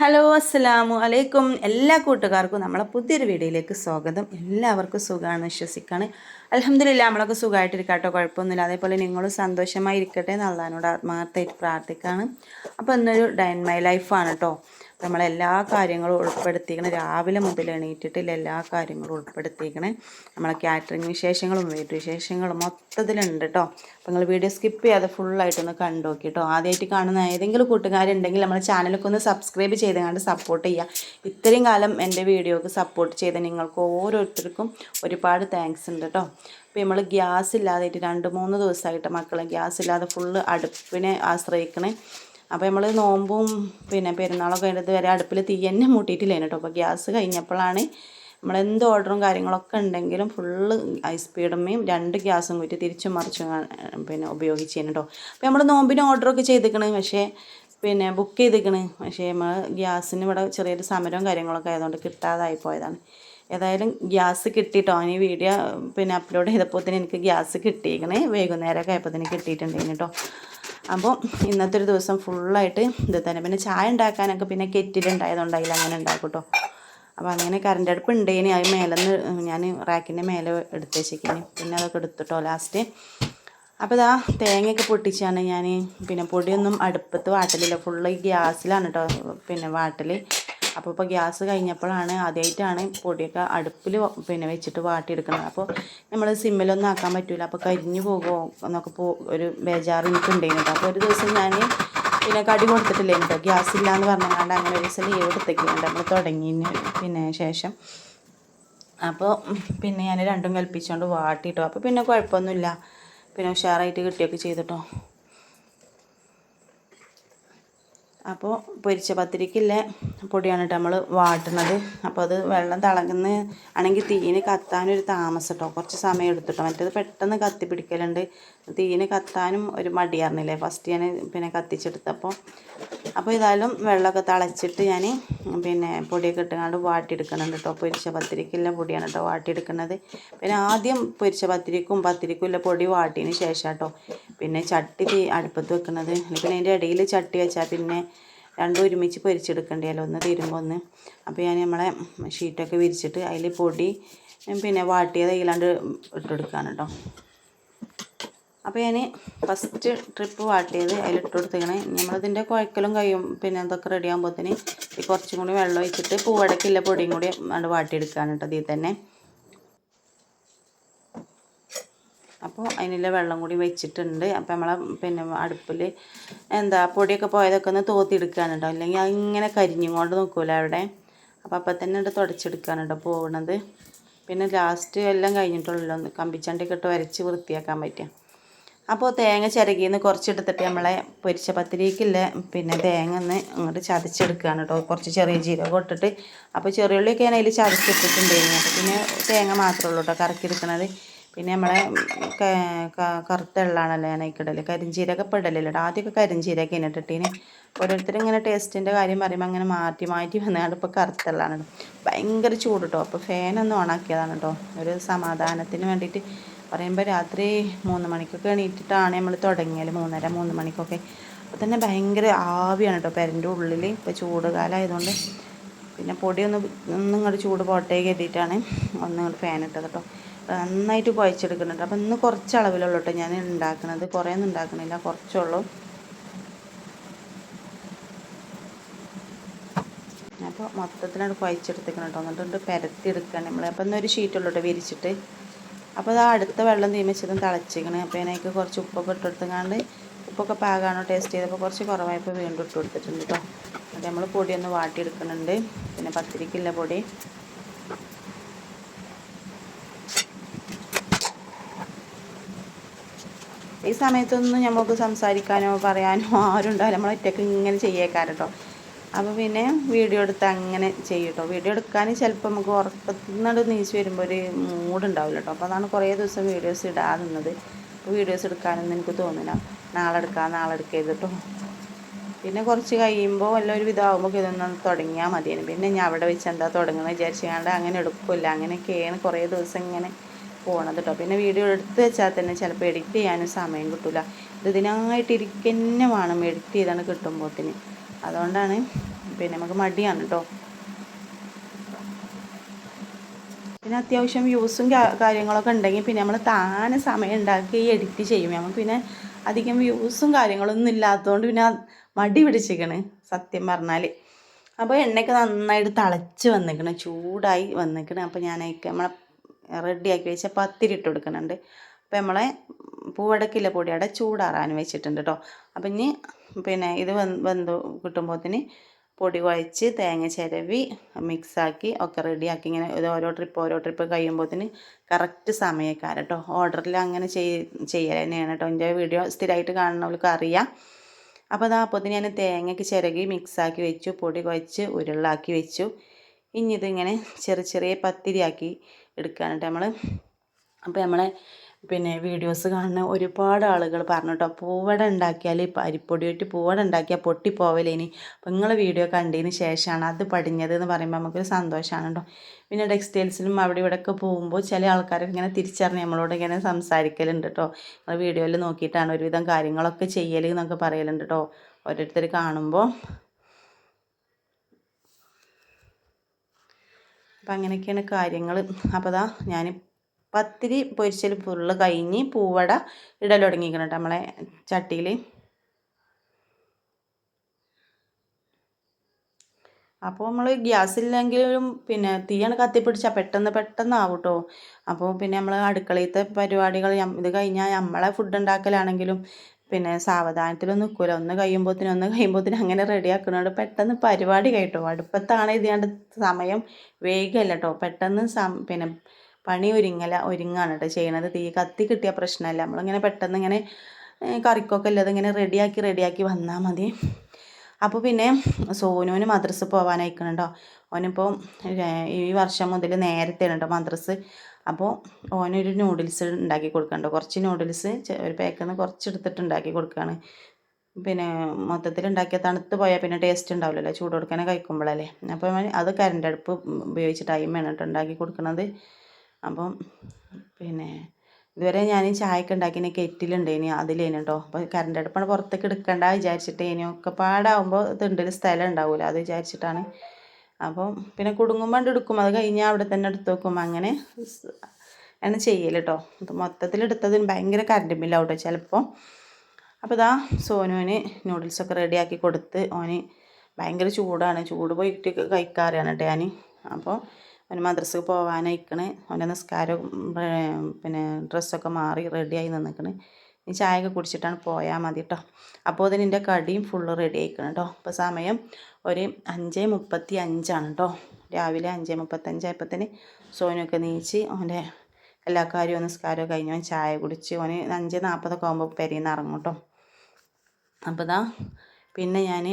Hello അസ്സലാമു അലൈക്കും എല്ലാ കൂട്ടുകാർക്കും നമ്മളെ പുതിയൊരു വീഡിയോയിലേക്ക് സ്വാഗതം. എല്ലാവർക്കും സുഖമാണ് വിശ്വസിക്കാണ്. അലഹമില്ല നമ്മളൊക്കെ സുഖമായിട്ടിരിക്കാട്ടോ കുഴപ്പമൊന്നുമില്ല. അതേപോലെ നിങ്ങളും സന്തോഷമായി ഇരിക്കട്ടെ എന്ന് അള്ളഹാനോട് ആത്മാർത്ഥമായിട്ട് പ്രാർത്ഥിക്കുകയാണ് അപ്പോൾ ഇന്നൊരു ഡൈൻ മൈ ലൈഫാണ് കേട്ടോ നമ്മളെല്ലാ കാര്യങ്ങളും ഉൾപ്പെടുത്തിക്കണേ രാവിലെ മുതൽ എണീറ്റിട്ടില്ല എല്ലാ കാര്യങ്ങളും ഉൾപ്പെടുത്തിക്കണേ നമ്മളെ കാറ്ററിംഗ് വിശേഷങ്ങളും വീട്ടു വിശേഷങ്ങളും മൊത്തത്തിലുണ്ട് കേട്ടോ അപ്പോൾ നിങ്ങൾ വീഡിയോ സ്കിപ്പ് ചെയ്യാതെ ഫുള്ളായിട്ടൊന്ന് കണ്ടു നോക്കി കേട്ടോ ആദ്യമായിട്ട് കാണുന്ന ഏതെങ്കിലും കൂട്ടുകാരുണ്ടെങ്കിൽ നമ്മുടെ ചാനലൊക്കെ ഒന്ന് സബ്സ്ക്രൈബ് ചെയ്തുകൊണ്ട് സപ്പോർട്ട് ചെയ്യുക ഇത്രയും കാലം എന്റെ വീഡിയോക്ക് സപ്പോർട്ട് ചെയ്ത നിങ്ങൾക്ക് ഓരോരുത്തർക്കും ഒരുപാട് താങ്ക്സ് ഉണ്ട് കേട്ടോ അപ്പോൾ നമ്മൾ ഗ്യാസ് ഇല്ലാതായിട്ട് രണ്ട് മൂന്ന് ദിവസമായിട്ട് മക്കളെ ഗ്യാസ് ഇല്ലാതെ ഫുള്ള് അടുപ്പിനെ ആശ്രയിക്കണേ. അപ്പോൾ നമ്മൾ നോമ്പും പിന്നെ പെരുന്നാളൊക്കെ കഴിഞ്ഞത് വരെ അടുപ്പിൽ തീ തന്നെ മൂട്ടിയിട്ടില്ല കേട്ടോ അപ്പോൾ ഗ്യാസ് കഴിഞ്ഞപ്പോഴാണ് നമ്മൾ എന്ത് ഓർഡറും കാര്യങ്ങളൊക്കെ ഉണ്ടെങ്കിലും ഫുള്ള് സ്പീഡമ്മയും രണ്ട് ഗ്യാസും കൂറ്റി തിരിച്ചും മറിച്ചും പിന്നെ ഉപയോഗിച്ചേനെ കേട്ടോ അപ്പോൾ നമ്മൾ നോമ്പിന് ഓർഡറൊക്കെ ചെയ്തിക്കണ്. പക്ഷേ പിന്നെ ബുക്ക് ചെയ്തിരിക്കണ് പക്ഷേ നമ്മൾ ഗ്യാസിന് ഇവിടെ ചെറിയൊരു സമരവും കാര്യങ്ങളൊക്കെ ആയതുകൊണ്ട് കിട്ടാതായി പോയതാണ്. ഏതായാലും ഗ്യാസ് കിട്ടിയിട്ടോ ഇനി വീഡിയോ പിന്നെ അപ്ലോഡ് ചെയ്തപ്പോൾ തന്നെ എനിക്ക് ഗ്യാസ് കിട്ടിയിരിക്കണേ വൈകുന്നേരമൊക്കെ ആയപ്പോൾ തന്നെ കിട്ടിയിട്ടുണ്ടെങ്കിൽ കേട്ടോ അപ്പോൾ ഇന്നത്തെ ഒരു ദിവസം ഫുള്ളായിട്ട് ഇത് തന്നെ. പിന്നെ ചായ ഉണ്ടാക്കാനൊക്കെ പിന്നെ കെറ്റിലുണ്ടായതുകൊണ്ട് അതിൽ അങ്ങനെ ഉണ്ടാക്കും കേട്ടോ അപ്പോൾ അങ്ങനെ കറണ്ട് അടുപ്പ് ഉണ്ടേനി അത് മേലെ നിന്ന് ഞാൻ റാക്കിന്റെ മേലെ എടുത്ത് പിന്നെ അതൊക്കെ എടുത്തിട്ടോ ലാസ്റ്റ് അപ്പോൾ ഇതാ തേങ്ങയൊക്കെ പൊട്ടിച്ചാണ് ഞാൻ പിന്നെ പൊടിയൊന്നും അടുപ്പത്ത് വാട്ടലില്ല. ഫുള്ള് ഗ്യാസിലാണ് കേട്ടോ പിന്നെ വാട്ടൽ അപ്പോൾ ഇപ്പോൾ ഗ്യാസ് കഴിഞ്ഞപ്പോഴാണ് ആദ്യമായിട്ടാണ് പൊടിയൊക്കെ അടുപ്പിൽ പിന്നെ വെച്ചിട്ട് വാട്ടിയെടുക്കുന്നത്. അപ്പോൾ നമ്മൾ സിമ്മിലൊന്നും ആക്കാൻ പറ്റില്ല അപ്പോൾ കരിഞ്ഞു പോകുമോ എന്നൊക്കെ പോ ഒരു ബേജാറ് എനിക്ക് ഉണ്ടായിരുന്നു അപ്പോൾ ഒരു ദിവസം ഞാൻ പിന്നെ കടി കൊടുത്തിട്ടില്ലേ കേട്ടോ ഗ്യാസ് ഇല്ലയെന്ന് പറഞ്ഞുകൊണ്ട് അങ്ങനെ ഒരു ദിവസം ലീവ് എടുത്തേക്കുന്നുണ്ട്. നമ്മൾ തുടങ്ങിയതിന് പിന്നെ ശേഷം. അപ്പോൾ പിന്നെ ഞാൻ രണ്ടും കൽപ്പിച്ചുകൊണ്ട് വാട്ടിയിട്ടോ അപ്പോൾ പിന്നെ കുഴപ്പമൊന്നുമില്ല. പിന്നെ ഉഷാറായിട്ട് കിട്ടിയൊക്കെ ചെയ്തിട്ടോ അപ്പോൾ പൊരിച്ച പത്തിരിക്കുള്ള പൊടിയാണ് നമ്മൾ വാട്ടുന്നത്. അപ്പോൾ അത് വെള്ളം തിളങ്ങുന്ന ആണെങ്കിൽ തീന് കത്താനൊരു താമസം കേട്ടോ കുറച്ച് സമയം എടുത്തിട്ടോ. മറ്റേത് പെട്ടെന്ന് കത്തി തീന് കത്താനും ഒരു മടിയായിരുന്നില്ലേ ഫസ്റ്റ് ഞാൻ പിന്നെ കത്തിച്ചെടുത്തപ്പോൾ അപ്പോൾ ഏതായാലും വെള്ളമൊക്കെ തിളച്ചിട്ട് ഞാൻ പിന്നെ പൊടിയൊക്കെ ഇട്ടുകൊണ്ട് വാട്ടിയെടുക്കുന്നുണ്ട് കേട്ടോ പൊരിച്ച പത്തിരിക്കുള്ള പൊടിയാണ് കേട്ടോ വാട്ടിയെടുക്കുന്നത്. പിന്നെ ആദ്യം പൊരിച്ച പത്തിരിക്കും പത്തിരിക്കും ഇല്ല പൊടി വാട്ടിയതിന് ശേഷം കേട്ടോ പിന്നെ ചട്ടി അടുപ്പത്ത് വെക്കുന്നത്. പിന്നെ അതിന്റെ ഇടയിൽ ചട്ടി വെച്ചാൽ പിന്നെ രണ്ടും ഒരുമിച്ച് പൊരിച്ചെടുക്കണ്ടല്ലോ ഒന്ന് തീരുമ്പോൾ ഒന്ന്. അപ്പോൾ ഞാൻ നമ്മളെ ഷീറ്റൊക്കെ വിരിച്ചിട്ട് അതിൽ പൊടി പിന്നെ വാട്ടിയത് തൈലാണ്ട് ഇട്ടെടുക്കുകയാണ് കേട്ടോ അപ്പോൾ ഞാൻ ഫസ്റ്റ് ട്രിപ്പ് വാട്ടിയത് അതിലിട്ട് കൊടുത്തേക്കണേ. നമ്മളതിന്റെ കുഴക്കലും കഴിയും. പിന്നെ അതൊക്കെ റെഡി ആകുമ്പോഴത്തേന് കുറച്ചും കൂടി വെള്ളം ഒഴിച്ചിട്ട് പൂവടക്കില്ല പൊടിയും കൂടി അത് വാട്ടിയെടുക്കുകയാണ് കേട്ടോ ഇതിൽ തന്നെ. അപ്പോൾ അതിനുള്ള വെള്ളം കൂടി വെച്ചിട്ടുണ്ട്. അപ്പോൾ നമ്മളെ പിന്നെ അടുപ്പിൽ എന്താ പൊടിയൊക്കെ പോയതൊക്കെ ഒന്ന് തോത്തിയെടുക്കുകയാണ് കേട്ടോ അല്ലെങ്കിൽ അതിങ്ങനെ കരിഞ്ഞും കൊണ്ട് നിൽക്കില്ല അവിടെ. അപ്പോൾ അപ്പം തന്നെ ഉണ്ട് തുടച്ചെടുക്കുകയാണ് കേട്ടോ പോകുന്നത് പിന്നെ ലാസ്റ്റ് എല്ലാം കഴിഞ്ഞിട്ടുള്ളൂ ഒന്ന് കമ്പിച്ചണ്ടിയൊക്കെ ഇട്ട് വരച്ച് വൃത്തിയാക്കാൻ പറ്റുക. അപ്പോൾ തേങ്ങ ചിരകിന്ന് കുറച്ചെടുത്തിട്ട് നമ്മളെ പൊരിച്ച പത്തിരിക്കില്ല പിന്നെ തേങ്ങ ഒന്ന് അങ്ങോട്ട് ചതച്ചെടുക്കുകയാണ് കേട്ടോ. കുറച്ച് ചെറിയ ജീരകം ഇട്ടിട്ട്. അപ്പോൾ ചെറിയുള്ളിയൊക്കെ ഞാൻ അതിൽ ചതച്ചിട്ടിട്ടുണ്ടായിരുന്നു. അപ്പോൾ പിന്നെ തേങ്ങ മാത്രമേ ഉള്ളൂ കേട്ടോ കറക്കിയെടുക്കണത്. പിന്നെ നമ്മളെ കറുത്ത എള്ളാണല്ലോ ഞാൻ അതിക്കിടൽ കരിഞ്ചീരക ആദ്യമൊക്കെ കരിഞ്ചീരക ഇട്ടിട്ടീന്. ഓരോരുത്തർ ഇങ്ങനെ ടേസ്റ്റിന്റെ കാര്യം പറയുമ്പോൾ അങ്ങനെ മാറ്റി മാറ്റി വന്നതാണ് ഇപ്പോൾ കറുത്ത എള്ളാണ് ഭയങ്കര ചൂട് കേട്ടോ. അപ്പോൾ ഫാനൊന്നും ഓണാക്കിയതാണ് കേട്ടോ. ഒരു സമാധാനത്തിന് വേണ്ടിയിട്ട് പറയുമ്പോൾ രാത്രി മൂന്ന് മണിക്കൊക്കെ എണീറ്റിട്ടാണ് നമ്മൾ തുടങ്ങിയത്. മൂന്നര മൂന്ന് മണിക്കൊക്കെ. അപ്പോൾ തന്നെ ഭയങ്കര ആവിയാണ് കേട്ടോ പെരന്റെ ഉള്ളിൽ ഇപ്പോൾ ചൂട് കാലമായതുകൊണ്ട് പിന്നെ പൊടി ഒന്ന് ഇങ്ങോട്ട് ചൂട് പോട്ടേ കരുതിയിട്ടാണ് ഒന്ന് ഇങ്ങോട്ട് ഫാൻ ഇട്ടത് കേട്ടോ. നന്നായിട്ട് കുഴച്ചെടുക്കുന്നുണ്ട്. അപ്പം ഇന്ന് കുറച്ച് അളവിലുള്ളൂ കേട്ടോ ഞാൻ ഉണ്ടാക്കുന്നത് കുറേ ഒന്നും ഉണ്ടാക്കണില്ല. കുറച്ചുള്ളൂ. അപ്പോൾ മൊത്തത്തിലാണ് കുഴച്ചെടുത്തേക്കണം കേട്ടോ എന്നിട്ട് പരത്തി എടുക്കുകയാണ് നമ്മൾ അപ്പം ഇന്നൊരു ഷീറ്റുള്ളൂ കേട്ടോ വിരിച്ചിട്ട്. അപ്പോൾ അത് അടുത്ത വെള്ളം തീമിച്ചതും തിളച്ചിക്കണേ. അപ്പോൾ അതിനേക്ക് കുറച്ച് ഉപ്പൊക്കെ ഇട്ടെടുത്തങ്ങാണ്ട് ഉപ്പൊക്കെ പാകാണോ ടേസ്റ്റ് ചെയ്തപ്പോൾ കുറച്ച് കുറവായപ്പോൾ വീണ്ടും ഇട്ട് കൊടുത്തിട്ടുണ്ട് കേട്ടോ അത് നമ്മൾ പൊടിയൊന്ന് വാട്ടിയെടുക്കുന്നുണ്ട്. പിന്നെ പത്തിരിക്കില്ല പൊടി. ഈ സമയത്തൊന്നും നമുക്ക് സംസാരിക്കാനോ പറയാനോ ആരും ഉണ്ടാവില്ല. നമ്മൾ ഒറ്റയ്ക്ക് ഇങ്ങനെ ചെയ്യേക്കാരട്ടോ. അപ്പോൾ പിന്നെ വീഡിയോ എടുത്ത് അങ്ങനെ ചെയ്യട്ടോ. വീഡിയോ എടുക്കാൻ ചിലപ്പോൾ നമുക്ക് ഉറപ്പത്തിനോട് നീച്ച് വരുമ്പോൾ ഒരു മൂഡ് ഉണ്ടാവില്ല കേട്ടോ അപ്പോൾ അതാണ് കുറേ ദിവസം വീഡിയോസ് ഇടാതുന്നത് അപ്പോൾ വീഡിയോസ് എടുക്കാനൊന്നും എനിക്ക് തോന്നില്ല നാളെ എടുക്കാം നാളെ എടുക്കരുത് കേട്ടോ പിന്നെ കുറച്ച് കഴിയുമ്പോൾ വല്ല ഒരു വിധമാകുമ്പോൾ ഇതൊന്നും തുടങ്ങിയാൽ മതിയാണ് പിന്നെ ഞാൻ അവിടെ വെച്ച് എന്താ തുടങ്ങുന്നത് വിചാരിച്ചാണ്ട് അങ്ങനെ എടുക്കില്ല. അങ്ങനെയൊക്കെയാണ് കുറേ ദിവസം ഇങ്ങനെ പോണത് കേട്ടോ പിന്നെ വീഡിയോ എടുത്ത് വെച്ചാൽ തന്നെ ചിലപ്പോൾ എഡിറ്റ് ചെയ്യാനും സമയം കിട്ടില്ല ഇത് ഇതിനായിട്ട് ഇരിക്കന്നെ വേണം. എഡിറ്റ് ചെയ്താണ് കിട്ടുമ്പോഴത്തേന് അതുകൊണ്ടാണ് പിന്നെ നമുക്ക് മടിയാണ് കേട്ടോ പിന്നെ അത്യാവശ്യം വ്യൂസും കാര്യങ്ങളൊക്കെ ഉണ്ടെങ്കിൽ പിന്നെ നമ്മൾ താനെ സമയം ഉണ്ടാക്കി എഡിറ്റ് ചെയ്യും. നമുക്ക് പിന്നെ അധികം വ്യൂസും കാര്യങ്ങളൊന്നും ഇല്ലാത്തതുകൊണ്ട് പിന്നെ മടി പിടിച്ചിരിക്കണ്. സത്യം പറഞ്ഞാൽ അപ്പോൾ എണ്ണയൊക്കെ നന്നായിട്ട് തിളച്ച് വന്നിരിക്കണം. ചൂടായി വന്നിരിക്കണം. അപ്പോൾ ഞാനൊക്കെ നമ്മളെ റെഡിയാക്കി വെച്ച പത്തിരി ഇട്ട് കൊടുക്കുന്നുണ്ട്. അപ്പോൾ നമ്മളെ പൂവടക്കില്ല പൊടി പൊടിയുടെ ചൂടാറാൻ വെച്ചിട്ടുണ്ട് കേട്ടോ അപ്പം ഇനി പിന്നെ ഇത് വെന്ത് കിട്ടുമ്പോഴത്തേന് പൊടി കുഴച്ച് തേങ്ങ ചിരവി മിക്സാക്കി ഒക്കെ റെഡിയാക്കി ഇങ്ങനെ ഇത് ഓരോ ട്രിപ്പ് ഓരോ ട്രിപ്പ് കഴിയുമ്പോഴത്തേന് കറക്റ്റ് സമയക്കാരം കേട്ടോ ഓർഡറിൽ അങ്ങനെ ചെയ് ചെയ്യൽ തന്നെയാണ് കേട്ടോ എന്റെ വീഡിയോ സ്ഥിരമായിട്ട് കാണുന്നവർക്ക് അറിയാം. അപ്പോൾ അതാ അപ്പോൾ ഞാൻ തേങ്ങയ്ക്ക് ചിരകി മിക്സാക്കി വെച്ചു പൊടി കുഴച്ച് ഉരുളാക്കി വെച്ചു. ഇനി ഇതിങ്ങനെ ചെറിയ ചെറിയ പത്തിരിയാക്കി എടുക്കുകയാണ് നമ്മൾ അപ്പോൾ നമ്മളെ പിന്നെ വീഡിയോസ് കാണുന്ന ഒരുപാട് ആളുകൾ പറഞ്ഞു കേട്ടോ പൂവട ഉണ്ടാക്കിയാൽ അരിപ്പൊടി വെട്ടി പൂവട ഉണ്ടാക്കിയാൽ പൊട്ടിപ്പോവലേനി. അപ്പോൾ നിങ്ങൾ വീഡിയോ കണ്ടതിന് ശേഷമാണ് അത് പടിഞ്ഞത് എന്ന് പറയുമ്പോൾ നമുക്കൊരു സന്തോഷമാണ് കേട്ടോ പിന്നെ ടെക്സ്റ്റൈൽസിലും അവിടെ ഇവിടെയൊക്കെ പോകുമ്പോൾ ചില ആൾക്കാരൊക്കെ ഇങ്ങനെ തിരിച്ചറിഞ്ഞ് നമ്മളോട് ഇങ്ങനെ സംസാരിക്കലുണ്ട് കേട്ടോ നിങ്ങൾ വീഡിയോയിൽ നോക്കിയിട്ടാണ് ഒരുവിധം കാര്യങ്ങളൊക്കെ ചെയ്യൽ എന്നൊക്കെ പറയലുണ്ട് കേട്ടോ ഓരോരുത്തർ കാണുമ്പോൾ അപ്പം അങ്ങനെയൊക്കെയാണ് കാര്യങ്ങൾ അപ്പോൾ അതാ ഞാൻ പത്തിരി പൊരിച്ചൽ ഫുൾ കഴിഞ്ഞ് പൂവട ഇടൽ തുടങ്ങിക്കണം കേട്ടോ നമ്മളെ ചട്ടിയിൽ അപ്പോൾ നമ്മൾ ഗ്യാസില്ലെങ്കിലും പിന്നെ തീയാണ് കത്തിപ്പിടിച്ചാൽ പെട്ടെന്ന് പെട്ടെന്ന് ആവും കേട്ടോ അപ്പോൾ പിന്നെ നമ്മൾ അടുക്കളയിലത്തെ പരിപാടികൾ ഇത് കഴിഞ്ഞാൽ നമ്മളെ ഫുഡ് ഉണ്ടാക്കലാണെങ്കിലും പിന്നെ സാവധാനത്തിലൊന്നും നിൽക്കില്ല ഒന്ന് കഴിയുമ്പോഴത്തേനും ഒന്ന് കഴിയുമ്പോഴത്തേനും അങ്ങനെ റെഡിയാക്കണോണ്ട് പെട്ടെന്ന് പരിപാടി കേട്ടോ. അടുപ്പത്താണ് ഇതിയാണ്ട് സമയം വേഗമല്ല കേട്ടോ. പെട്ടെന്ന് സം പിന്നെ പണി ഒരുങ്ങല ഒരുങ്ങാണ് കേട്ടോ ചെയ്യണത്. തീ കത്തി കിട്ടിയ പ്രശ്നമല്ല. നമ്മളിങ്ങനെ പെട്ടെന്ന് ഇങ്ങനെ കറിക്കൊക്കെ അല്ലാതെ ഇങ്ങനെ റെഡിയാക്കി റെഡിയാക്കി വന്നാൽ മതി. അപ്പോൾ പിന്നെ സോനുവിന് മദ്രസ് പോകാനായിക്കണുണ്ടോ അവനിപ്പോൾ ഈ വർഷം മുതൽ നേരത്തെയാണ് കേട്ടോ മദ്രസ്. അപ്പോൾ ഓനൊരു നൂഡിൽസ് ഉണ്ടാക്കി കൊടുക്കാണ്ട് കുറച്ച് നൂഡിൽസ് ഒരു പാക്കിൽ നിന്ന് കുറച്ച് എടുത്തിട്ട് ഉണ്ടാക്കി കൊടുക്കുകയാണ് പിന്നെ മൊത്തത്തിൽ ഉണ്ടാക്കിയ തണുത്ത് പോയാൽ പിന്നെ ടേസ്റ്റ് ഉണ്ടാവില്ലല്ലോ. ചൂട് കൊടുക്കാനെ കഴിക്കുമ്പോഴല്ലേ അപ്പോൾ അത് കരണ്ട് അടുപ്പ് ഉപയോഗിച്ചിട്ട് ടൈമാണ് കേട്ടോ ഉണ്ടാക്കി കൊടുക്കുന്നത് അപ്പം പിന്നെ ഇതുവരെ ഞാൻ ചായക്ക് ഉണ്ടാക്കിയ കെറ്റിലുണ്ടേനി അതിലേനു കേട്ടോ അപ്പോൾ കരണ്ട് അടുപ്പാണ് പുറത്തേക്ക് എടുക്കണ്ട വിചാരിച്ചിട്ടേനു. ഒക്കെ പാടാകുമ്പോൾ തിണ്ടൊരു സ്ഥലം ഉണ്ടാവില്ല അത് വിചാരിച്ചിട്ടാണ് അപ്പം പിന്നെ കുടുങ്ങുമ്പോൾ എടുക്കും. അത് കഴിഞ്ഞാൽ അവിടെ തന്നെ എടുത്ത് വെക്കും. അങ്ങനെ ആണ് ചെയ്യൽ കേട്ടോ മൊത്തത്തിൽ എടുത്തതിന് ഭയങ്കര കറണ്ട് ബില്ലാവും കേട്ടോ ചിലപ്പോൾ അപ്പോൾ ഇതാ സോനുവിന് നൂഡിൽസൊക്കെ റെഡിയാക്കി കൊടുത്ത് ഓന് ഭയങ്കര ചൂടാണ്. ചൂട് പോയിട്ട് കഴിക്കാറാണ് കേട്ടോ ഞാൻ അപ്പോൾ അവന് മദ്രസക്ക് പോകാനായിക്കണ് അവന്റെ നിസ്കാരം പിന്നെ ഡ്രസ്സൊക്കെ മാറി റെഡിയായി നിന്നിക്കണ്. ഇനി ചായയൊക്കെ കുടിച്ചിട്ടാണ് പോയാൽ മതി കേട്ടോ അപ്പോൾ അതിന് എന്റെ കടിയും ഫുള്ള് റെഡി ആയിക്കണം കേട്ടോ അപ്പോൾ സമയം ഒരു അഞ്ച് മുപ്പത്തി അഞ്ചാണ് കേട്ടോ രാവിലെ അഞ്ച് മുപ്പത്തഞ്ചായപ്പോൾ തന്നെ സോനൊക്കെ നീച്ച് അവന്റെ എല്ലാ കാര്യവും നിസ്കാരവും കഴിഞ്ഞ് ചായ കുടിച്ച് അവന് അഞ്ച് നാൽപ്പതൊക്കെ ആകുമ്പോൾ പെരിയിൽ നിന്ന് ഇറങ്ങും കേട്ടോ അപ്പോൾ ഇതാ പിന്നെ ഞാൻ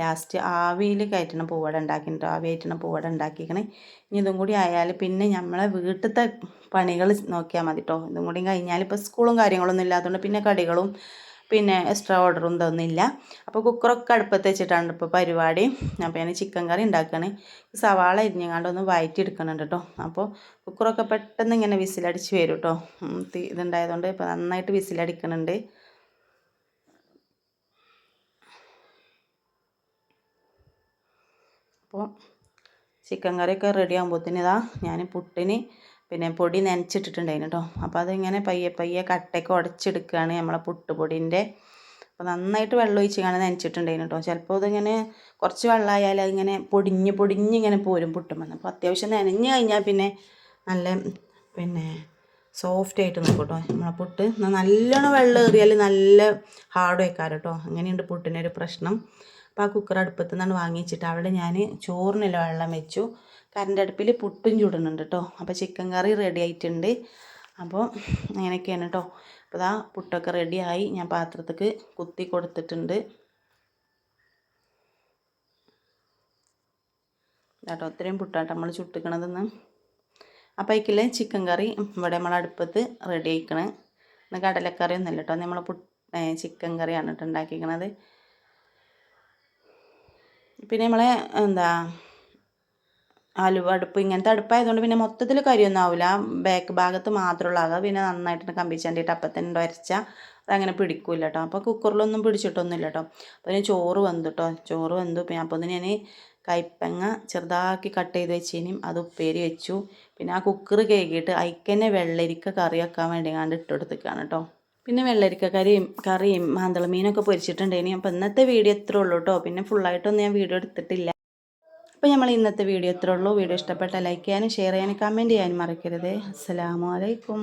ലാസ്റ്റ് ആവിയിൽ കയറ്റണം പൂവട ഉണ്ടാക്കിയിട്ട് ആവി കയറ്റണം പൂവട ഉണ്ടാക്കിക്കണേ ഇനി ഇതും കൂടി ആയാൽ പിന്നെ നമ്മളെ വീട്ടിലത്തെ പണികൾ നോക്കിയാൽ മതി കേട്ടോ ഇതും കൂടി കഴിഞ്ഞാൽ ഇപ്പോൾ സ്കൂളും കാര്യങ്ങളൊന്നും ഇല്ലാത്തതുകൊണ്ട് പിന്നെ കടികളും പിന്നെ എക്സ്ട്രാ ഓർഡറും ഇതൊന്നുമില്ല അപ്പോൾ കുക്കറൊക്കെ അടുപ്പത്ത് വെച്ചിട്ടാണ് ഇപ്പോൾ പരിപാടി. അപ്പോൾ ഞാൻ ചിക്കൻ കറി ഉണ്ടാക്കുകയാണ് സവാള ഇരിഞ്ഞങ്ങാണ്ട് ഒന്ന് വയറ്റി എടുക്കുന്നുണ്ട് കേട്ടോ അപ്പോൾ കുക്കറൊക്കെ പെട്ടെന്ന് ഇങ്ങനെ വിസിലടിച്ച് വരും കേട്ടോ ഇതുണ്ടായതുകൊണ്ട് ഇപ്പോൾ നന്നായിട്ട് വിസിലടിക്കുന്നുണ്ട്. അപ്പോൾ ചിക്കൻ കറിയൊക്കെ റെഡി ആകുമ്പോഴത്തേന് ഇതാ ഞാൻ പുട്ടിന് പിന്നെ പൊടി നനച്ചിട്ടിട്ടുണ്ടായിരുന്നു കേട്ടോ. അപ്പോൾ അതിങ്ങനെ പയ്യെ പയ്യെ കട്ടയൊക്കെ ഉടച്ചെടുക്കുകയാണ് നമ്മളെ പുട്ടുപൊടിന്റെ. അപ്പോൾ നന്നായിട്ട് വെള്ളം ഒഴിച്ച് കാണാൻ നനച്ചിട്ടുണ്ടായിരുന്നു കേട്ടോ. ചിലപ്പോൾ ഇതിങ്ങനെ കുറച്ച് വെള്ളമായാൽ അതിങ്ങനെ പൊടിഞ്ഞ് പൊടിഞ്ഞ് ഇങ്ങനെ പോരും പുട്ടും വന്ന് അപ്പോൾ അത്യാവശ്യം നനഞ്ഞ് കഴിഞ്ഞാൽ പിന്നെ നല്ല പിന്നെ സോഫ്റ്റ് ആയിട്ട് നിൽക്കും കേട്ടോ. നമ്മളെ പുട്ട് നല്ലോണം വെള്ളം ഏറിയാൽ നല്ല ഹാർഡ് വയ്ക്കാറ് കേട്ടോ. അങ്ങനെയുണ്ട് പുട്ടിനൊരു പ്രശ്നം. അപ്പോൾ ആ കുക്കർ അടുപ്പത്ത് നിന്നാണ് വാങ്ങിച്ചിട്ട് അവിടെ ഞാൻ ചോറിനുള്ള വെള്ളം വെച്ചു. കറണ്ട് അടുപ്പിൽ പുട്ടും ചൂടുന്നുണ്ട് കേട്ടോ അപ്പോൾ ചിക്കൻ കറി റെഡി ആയിട്ടുണ്ട്. അപ്പോൾ അങ്ങനെയൊക്കെയാണ് കേട്ടോ അപ്പോൾ ഇതാ പുട്ടൊക്കെ റെഡിയായി ഞാൻ പാത്രത്തേക്ക് കുത്തി കൊടുത്തിട്ടുണ്ട്. കേട്ടോ ഇത്രയും പുട്ടാട്ടോ നമ്മൾ ചുട്ടിക്കണതെന്ന്. അപ്പോൾ അതിൽ ചിക്കൻ കറി ഇവിടെ നമ്മൾ അടുപ്പത്ത് റെഡി ആയിക്കണേ. കടലക്കറി ഒന്നുമല്ല കേട്ടോ നമ്മൾ ചിക്കൻ കറിയാണ് കേട്ടോ ഉണ്ടാക്കിക്കണത്. പിന്നെ നമ്മളെ എന്താ ആലുവ അടുപ്പ് ഇങ്ങനത്തെ അടുപ്പായതുകൊണ്ട് പിന്നെ മൊത്തത്തിൽ കരിയൊന്നും ആവില്ല ബാക്ക് ഭാഗത്ത് മാത്രമുള്ള ആകുക പിന്നെ നന്നായിട്ട് കമ്പിച്ചാണ്ടിയിട്ട് അപ്പം തന്നെ അരച്ചാൽ അതങ്ങനെ പിടിക്കില്ല കേട്ടോ അപ്പോൾ കുക്കറിലൊന്നും പിടിച്ചിട്ടൊന്നുമില്ല കേട്ടോ അപ്പോൾ ഞാൻ ചോറ് വന്നു കേട്ടോ ചോറ് വന്നു പിന്നെ അപ്പോൾ തന്നെ ഞാൻ കൈപ്പങ്ങ ചെറുതാക്കി കട്ട് ചെയ്ത് വെച്ചതിനും അത് ഉപ്പേരി വെച്ചു. പിന്നെ ആ കുക്കർ കേക്കിയിട്ട് അതിക്കന്നെ വെള്ളരിക്ക കറി വെക്കാൻ വേണ്ടി കണ്ട് ഇട്ടെടുത്തേക്കാണ് കേട്ടോ പിന്നെ വെള്ളരിക്ക കറിയും കറിയും മാന്തളമീനൊക്കെ മീനൊക്കെ പൊരിച്ചിട്ടുണ്ടേനി അപ്പോൾ ഇന്നത്തെ വീഡിയോ ഇത്രേ ഉള്ളൂ കേട്ടോ പിന്നെ ഫുള്ളായിട്ടൊന്നും ഞാൻ വീഡിയോ എടുത്തിട്ടില്ല. അപ്പോൾ നമ്മൾ ഇന്നത്തെ വീഡിയോ ഇത്രേ ഉള്ളൂ. വീഡിയോ ഇഷ്ടപ്പെട്ട ലൈക്ക് ചെയ്യാനും ഷെയർ ചെയ്യാനും കമന്റ് ചെയ്യാനും മറക്കരുത്. അസ്സലാമു അലൈക്കും.